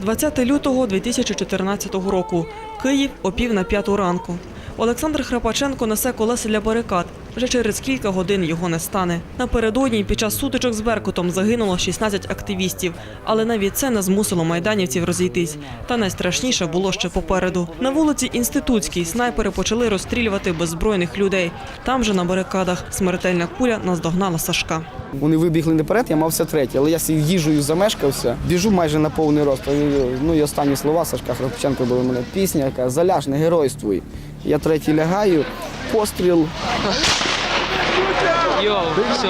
20 лютого 2014 року. Київ о пів на п'яту ранку. Олександр Храпаченко несе колеса для барикад. Вже через кілька годин його не стане. Напередодні під час сутичок з Беркутом загинуло 16 активістів, але навіть це не змусило майданівців розійтись. Та найстрашніше було ще попереду. На вулиці Інститутській снайпери почали розстрілювати беззбройних людей. Там же на барикадах смертельна куля наздогнала Сашка. Вони вибігли наперед, я мав все третє, але я з їжею замешкався, біжу майже на повний рост. Ну і останні слова Сашка Храпченко були в мене пісня, яка заляж, не геройствуй. Я третій лягаю, постріл. Йоу, все.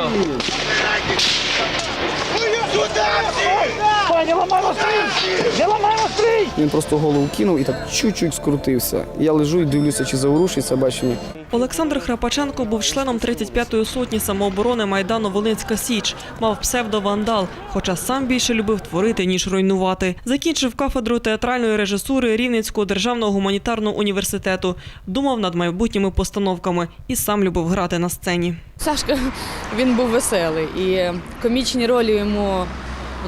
Він просто голову кинув і так чуть-чуть скрутився. Я лежу і дивлюся, чи заворушиться, бачу ні. Олександр Храпаченко був членом 35-ї сотні самооборони Майдану Волинська Січ, мав псевдовандал, хоча сам більше любив творити, ніж руйнувати. Закінчив кафедру театральної режисури Рівненського державного гуманітарного університету, думав над майбутніми постановками і сам любив грати на сцені. Сашка він був веселий і комічні ролі йому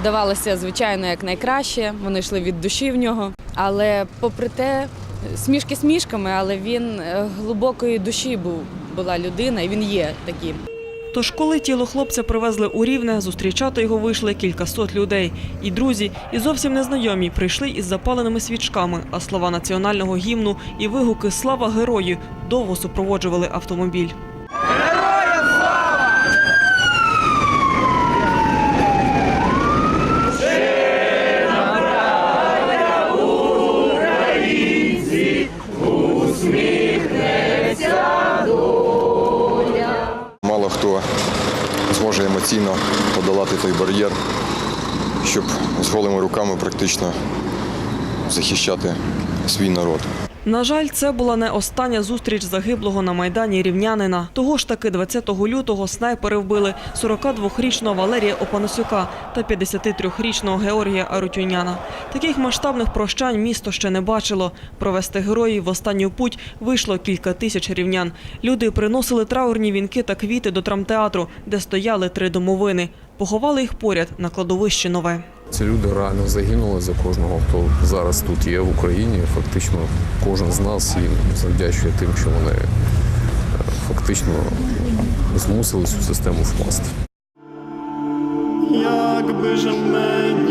вдавалося, звичайно, як найкраще. Вони йшли від душі в нього. Але попри те, смішки смішками, але він е, глибокої душі був, була людина, і він є таким. Тож, коли тіло хлопця привезли у Рівне, зустрічати його вийшли кількасот людей. І друзі, і зовсім незнайомі прийшли із запаленими свічками, а слова національного гімну і вигуки Слава герою довго супроводжували автомобіль. Емоційно подолати той бар'єр, щоб з голими руками практично захищати свій народ. На жаль, це була не остання зустріч загиблого на майдані рівнянина. Того ж таки 20 лютого снайпери вбили 42-річного Валерія Опанасюка та 53-річного Георгія Арутюняна. Таких масштабних прощань місто ще не бачило. Провести героїв в останню путь вийшло кілька тисяч рівнян. Люди приносили траурні вінки та квіти до драмтеатру, де стояли три домовини. Поховали їх поряд на кладовищі нове. Ці люди реально загинули за кожного, хто зараз тут є в Україні. Фактично, кожен з нас їм завдячує тим, що вони е, фактично змусили цю систему впасти. Як би ж мені,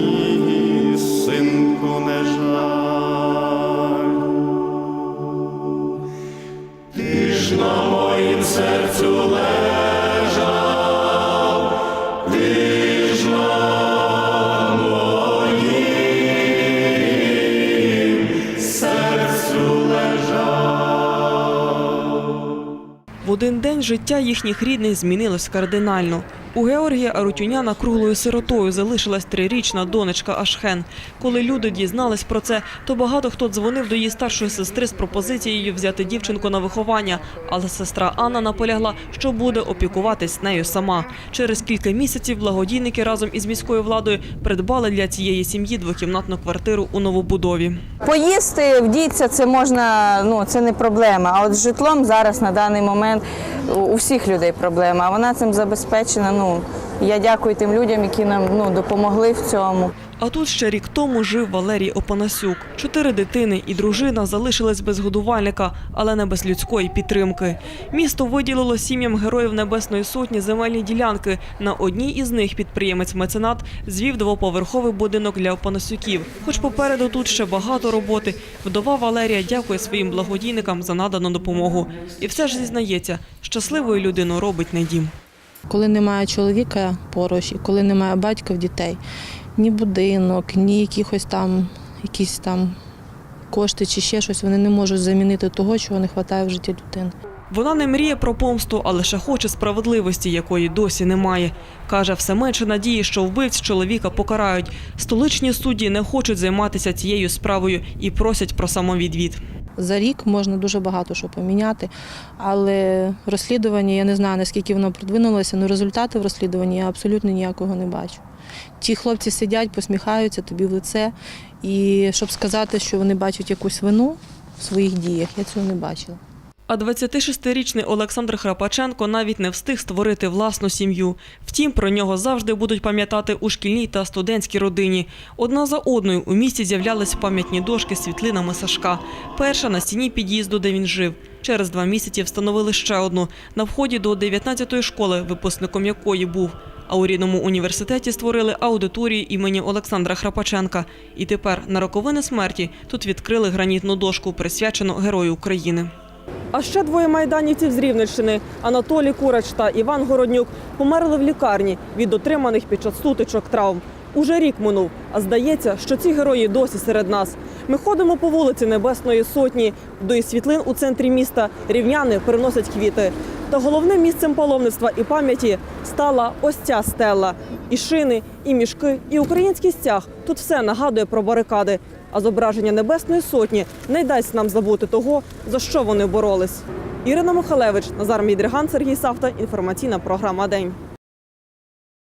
один день життя їхніх рідних змінилось кардинально. У Георгія Арутюняна круглою сиротою залишилась трирічна донечка Ашхен. Коли люди дізнались про це, то багато хто дзвонив до її старшої сестри з пропозицією взяти дівчинку на виховання. Але сестра Анна наполягла, що буде опікуватись нею сама. Через кілька місяців благодійники разом із міською владою придбали для цієї сім'ї двокімнатну квартиру у новобудові. Поїсти, вдіться, це можна, ну це не проблема. А от з житлом зараз на даний момент у- всіх людей проблема. А вона цим забезпечена. Ну я дякую тим людям, які нам ну допомогли в цьому. А тут ще рік тому жив Валерій Опанасюк. Чотири дитини і дружина залишились без годувальника, але не без людської підтримки. Місто виділило сім'ям героїв Небесної Сотні земельні ділянки. На одній із них підприємець-меценат звів двоповерховий будинок для Опанасюків. Хоч попереду тут ще багато роботи. Вдова Валерія дякує своїм благодійникам за надану допомогу. І все ж зізнається, щасливою людину робить не дім. Коли немає чоловіка поруч, і коли немає батька в дітей, ні будинок, ні якихось там якісь там кошти чи ще щось, вони не можуть замінити того, чого не вистачає в житті дитини. Вона не мріє про помсту, а лише хоче справедливості, якої досі немає. Каже, все менше надії, що вбивць чоловіка покарають. Столичні судді не хочуть займатися цією справою і просять про самовідвід. За рік можна дуже багато що поміняти, але розслідування, я не знаю, наскільки воно продвинулося, але результати в розслідуванні я абсолютно ніякого не бачу. Ті хлопці сидять, посміхаються тобі в лице, і щоб сказати, що вони бачать якусь вину в своїх діях, я цього не бачила. А 26-річний Олександр Храпаченко навіть не встиг створити власну сім'ю. Втім, про нього завжди будуть пам'ятати у шкільній та студентській родині. Одна за одною у місті з'являлись пам'ятні дошки з світлинами Сашка. Перша на стіні під'їзду, де він жив. Через два місяці встановили ще одну на вході до 19-ї школи, випускником якої був. А у рідному університеті створили аудиторію імені Олександра Храпаченка. І тепер на роковини смерті тут відкрили гранітну дошку, присвячену Герою України. А ще двоє майданівців з Рівненщини Анатолій Курач та Іван Городнюк померли в лікарні від отриманих під час сутичок травм. Уже рік минув, а здається, що ці герої досі серед нас. Ми ходимо по вулиці Небесної Сотні. До і світлин у центрі міста рівняни приносять квіти. Та головним місцем паломництва і пам'яті стала ось ця стела. І шини, і мішки, і український стяг. Тут все нагадує про барикади. А зображення Небесної Сотні не дасть нам забути того, за що вони боролись. Ірина Михалевич, Назар Мідриган, Сергій Савта. Інформаційна програма День.